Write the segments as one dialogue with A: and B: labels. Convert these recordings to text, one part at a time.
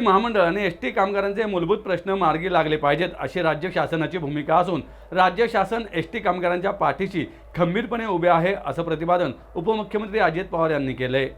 A: महामंडळ आणि S T कामगारांचे मूलभूत प्रश्न मार्गी लागले पाहिजेत अशी राज्य शासनाची भूमिका असून राज्य शासन एस टी कामगारांच्या पाठीशी खंबीरपणे उभे आहे असं प्रतिपादन उपमुख्यमंत्री अजित पवार यांनी केले.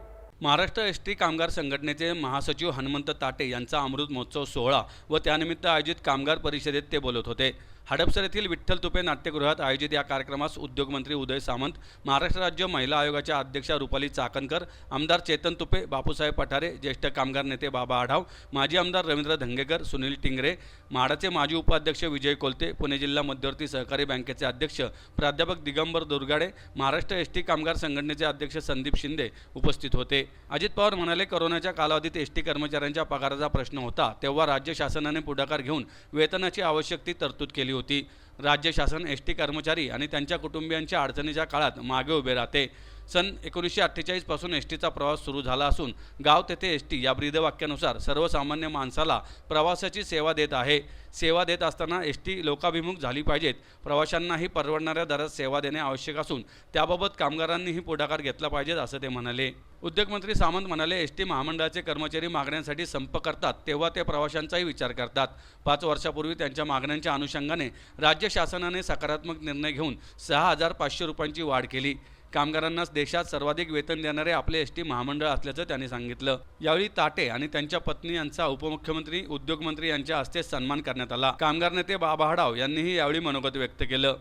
A: महाराष्ट्र एस टी कामगार संघटनेचे महासचिव हनुमंत ताटे यांचा अमृत महोत्सव सोहळा व त्यानिमित्त आयोजित कामगार परिषदेत ते बोलत होते. हडपसर येथील विठ्ठल तुपे नाट्यगृहात आयोजित या कार्यक्रमास उद्योगमंत्री उदय सामंत महाराष्ट्र राज्य महिला आयोगाच्या अध्यक्षा रुपाली चाकणकर आमदार चेतन तुपे बापूसाहेब पठारे ज्येष्ठ कामगार नेते बाबा आढाव माजी आमदार रवींद्र धंगेकर सुनील टिंगरे म्हाडाचे माजी उपाध्यक्ष विजय कोलते पुणे जिल्हा मध्यवर्ती सहकारी बँकेचे अध्यक्ष प्राध्यापक दिगंबर दुर्गाडे महाराष्ट्र एस टी कामगार संघटनेचे अध्यक्ष संदीप शिंदे उपस्थित होते. अजित पवार म्हणाले कोरोनाच्या कालावधीत एस टी कर्मचाऱ्यांच्या पगाराचा प्रश्न होता तेव्हा राज्य शासनाने पुढाकार घेऊन वेतनाची आवश्यक ती तरतूद केली होती. राज्य शासन एस टी कर्मचारी आणि त्यांच्या कुटुंबियांच्या अडचणीच्या काळात मागे उभे राहते. सन एकोणीसशे अठ्ठेचाळीसपासून एस टीचा प्रवास सुरू झाला असून गाव तेथे एस टी या ब्रीदवाक्यानुसार सर्वसामान्य माणसाला प्रवासाची सेवा देत आहे. सेवा देत असताना एस टी लोकाभिमुख झाली पाहिजेत. प्रवाशांनाही परवडणाऱ्या दरात सेवा देणे आवश्यक असून त्याबाबत कामगारांनीही पुढाकार घेतला पाहिजे असं ते म्हणाले. उद्योगमंत्री सामंत म्हणाले एस टी महामंडळाचे कर्मचारी मागण्यांसाठी संप करतात तेव्हा ते प्रवाशांचाही विचार करतात. पाच वर्षापूर्वी त्यांच्या मागण्यांच्या अनुषंगाने राज्य राज्य शासनाने सकारात्मक निर्णय घेऊन सहा हजार पाचशे रुपयांची वाढ केली. कामगारांना देशात सर्वाधिक वेतन देणारे आपले एस टी महामंडळ असल्याचं त्यांनी सांगितलं. यावेळी ताटे आणि त्यांच्या पत्नी यांचा उपमुख्यमंत्री उद्योगमंत्री यांच्या हस्ते सन्मान करण्यात आला. कामगार नेते बाबा हडाव यांनीही यावेळी मनोगत व्यक्त केलं.